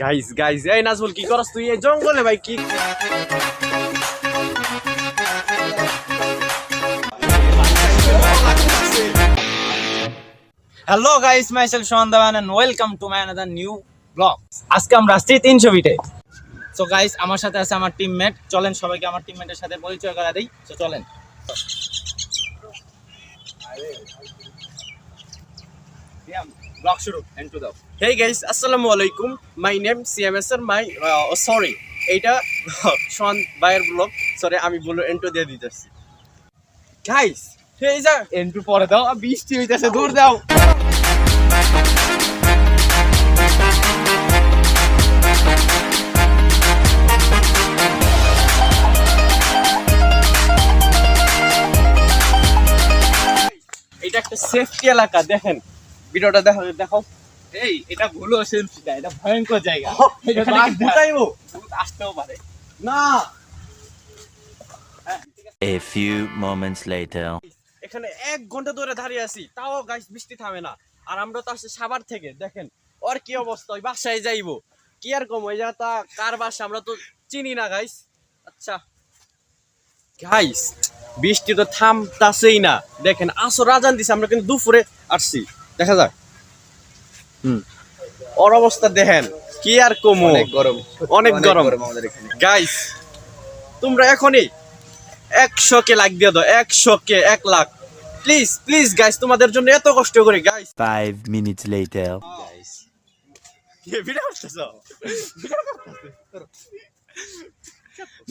Guys guys এই নাজমুল কি করস তুই? এই জঙ্গলে ভাই কি hello guys myself Sohan Dewan and welcome to my another new blog আজকে আমরা আসছি তিনশো বিটে সো গাইস আমার সাথে আছে আমার টিমমেট চলেন সবাইকে আমার টিমমেটের সাথে পরিচয় করা দিই। তো চলেন। ব্লগ শুরু এন্ড টু দাও হেই গাইস আসসালামু আলাইকুম মাই নেম সিএমএস এর মাই সরি এইটা শোন ভাইয়ের ব্লগ সরি আমি বলো এন্টো দিয়ে দিতেছি। গাইস এই যা এন্টু পরে দাও বৃষ্টি হইতেছে, দূর দাও। এটা একটা সেফটি এলাকা, দেখেন। ভিডিওটা দেখো দেখো। এই এটা ভুলো সেলফি না এটা ভয়ঙ্কর জায়গা। বাঘ ভূত আসতেও পারে। না। A few moments later. এখানে এক ঘণ্টা ধরে দাঁড়িয়ে আছি তাও গাইস বৃষ্টি থামে না। আর আমরা তো আসছি সাবার থেকে দেখেন ওর কি অবস্থা ওই বাসায় যাইবো। কি আর কম ওই জায়গাটা কার বাসা আমরা তো চিনি না গাইস আচ্ছা। গাইস বৃষ্টি তো থামতাছেই না। দেখেন আসো রাজান দিছে আমরা কিন্তু দুপুরে আসছি। দেখা যাক। হুম। ওর অবস্থা দেখেন কি আর কমো। গরম। অনেক গরম। আমাদের এখানে। গাইস তোমরা এখনই একশো কে লাখ দিয়ে দাও একশো কে এক লাখ। প্লিজ প্লিজ গাইস তোমাদের জন্য এত কষ্ট করি guys Five minutes later.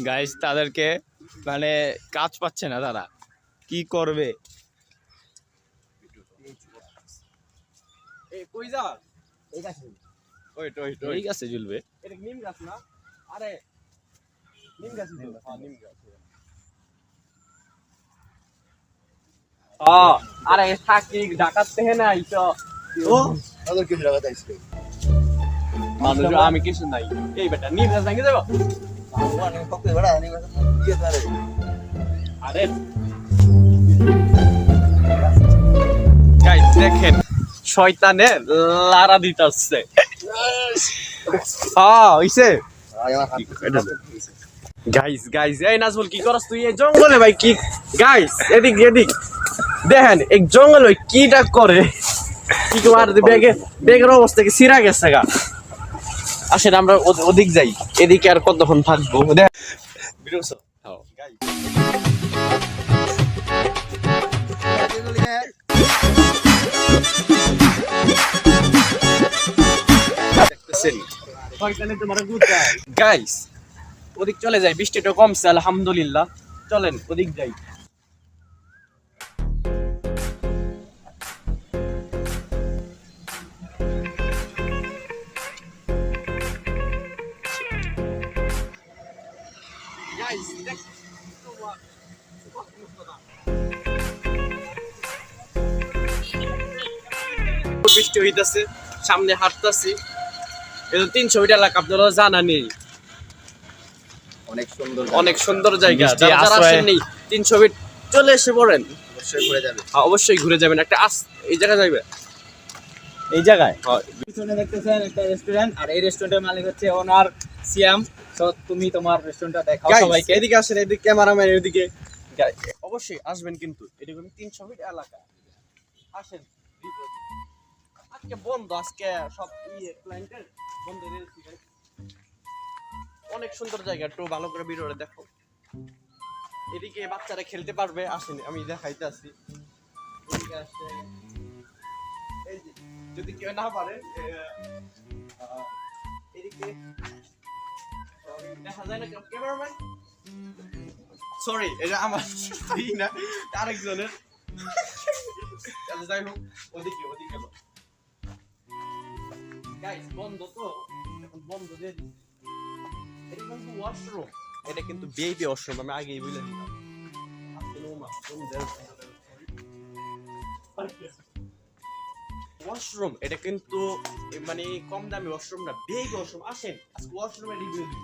Guys তাদেরকে মানে কাজ পাচ্ছে না তারা কি করবে? কই যা ওইট ওইট এই গাছে ঝুলবে। এটা নিম গাছ না? আরে নিম গাছ হ্যাঁ নিম গাছ হ্যাঁ। আরে থাকি ও মানুষ আমি কিছু নাই। এই বেটা নিম গাছ ভাঙে যাব? আরে গাইস দেখেন। শয়তানে লারা দিতাছে। হ্যাঁ হইছে? গাইস গাইস এই নাজমুল কি করস তুই? এই জঙ্গলে ভাই কি? গাইস এদিক এদিক। দেখেন এই জঙ্গলে ওই কিটা করে? কি তোমার বেগে বেগের অবস্থা কি সিরা গেছে গা? আসেন আমরা ওদিক যাই। এদিকে আর কতক্ষণ থাকব? দেখ বিরস গাইস ওদিক চলে যাই বৃষ্টিটা কমছে আলহামদুলিল্লাহ। চলেন ওদিক যাই। বৃষ্টি হইতাছে সামনে হাঁটতাছি। এটা তিনশো মিটার এলাকা আপনারা জানা নেই অনেক সুন্দর অনেক সুন্দর জায়গা। যারা আসেননি তিনশো মিট চলে এসে পড়েন। অবশ্যই ঘুরে যাবে। হ্যাঁ, অবশ্যই ঘুরে যাবেন। একটা আস এই জায়গা যাইবে? এই জায়গায়? হ্যাঁ, পিছনে দেখতেছেন একটা রেস্টুরেন্ট আর এই রেস্টুরেন্টের মালিক হচ্ছে ওনার সিয়াম। তো তুমি তোমার রেস্টুরেন্টটা দেখাও সবাইকে। এদিকে আসেন এদিকে ক্যামেরাম্যান এদিকে। অবশ্যই আসবেন কিন্তু। এটা কিন্তু তিনশো এলাকা। আসেন। আজকে বন্ধ আজকে সব ইয়ে বন্ধ guys। অনেক সুন্দর জায়গা, একটু ভালো করে ভিডিওটা দেখো। এদিকে বাচ্চারা খেলতে পারবে, আসেন, আমি দেখাইতে আসি যদি কেউ না পারে দেখা যায় না সরি আমার আরেকজনের। যাই হোক, ওদিকে ওদিকে এটা কিন্তু ওয়াশরুম এটা কিন্তু বেবি আমি আগেই ওয়াশরুম এটা কিন্তু মানে কম দামি ওয়াশরুম না বেবি ওয়াশরুম আসেন, আজকে ওয়াশরুমে রিভিউ দিই।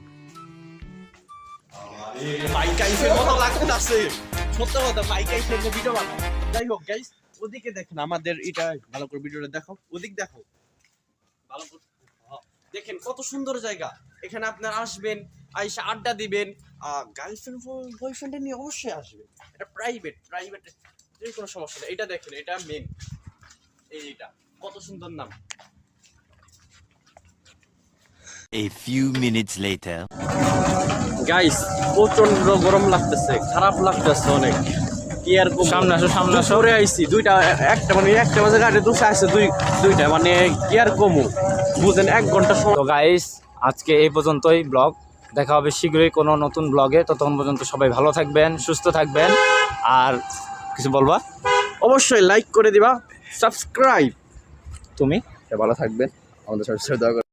মতো লাগতেছে সত্য কথা মাইক আইসের ভিডিও বানাও। যাই হোক গাইস ওদিকে দেখেন, আমাদের এটা ভালো করে ভিডিওটা দেখো ওদিক দেখো। ভালো দেখেন কত সুন্দর জায়গা। এখানে আপনার আসবেন আইসা আড্ডা দিবেন গার্লফ্রেন্ড বয়ফ্রেন্ডে নিয়ে অবশ্যই আসবেন। এটা প্রাইভেট প্রাইভেট যে কোনো সমস্যা নেই। এটা দেখেন এটা মেন এইটা কত সুন্দর নাম। A few minutes later. Guys প্রচণ্ড গরম লাগতেছে খারাপ লাগতেছে অনেক। কি আর? সামনে আসো, সামনে আসো। দুপুরে আইছি দুইটা একটা মানে একটা বাজে গাড়ি দুশো আসছে দুই দুইটা মানে কি আর কমু? বুঝেন এক ঘণ্টা সময় তো গাইস আজকে এই পর্যন্তই ব্লগ দেখা হবে শীঘ্রই কোনো নতুন ব্লগে ততক্ষণ পর্যন্ত সবাই ভালো থাকবেন সুস্থ থাকবেন। আর কিছু বলবা? অবশ্যই লাইক করে দিবা সাবস্ক্রাইব তুমি? ভালো থাকবেন। আমাদের সবসময় দোয়া।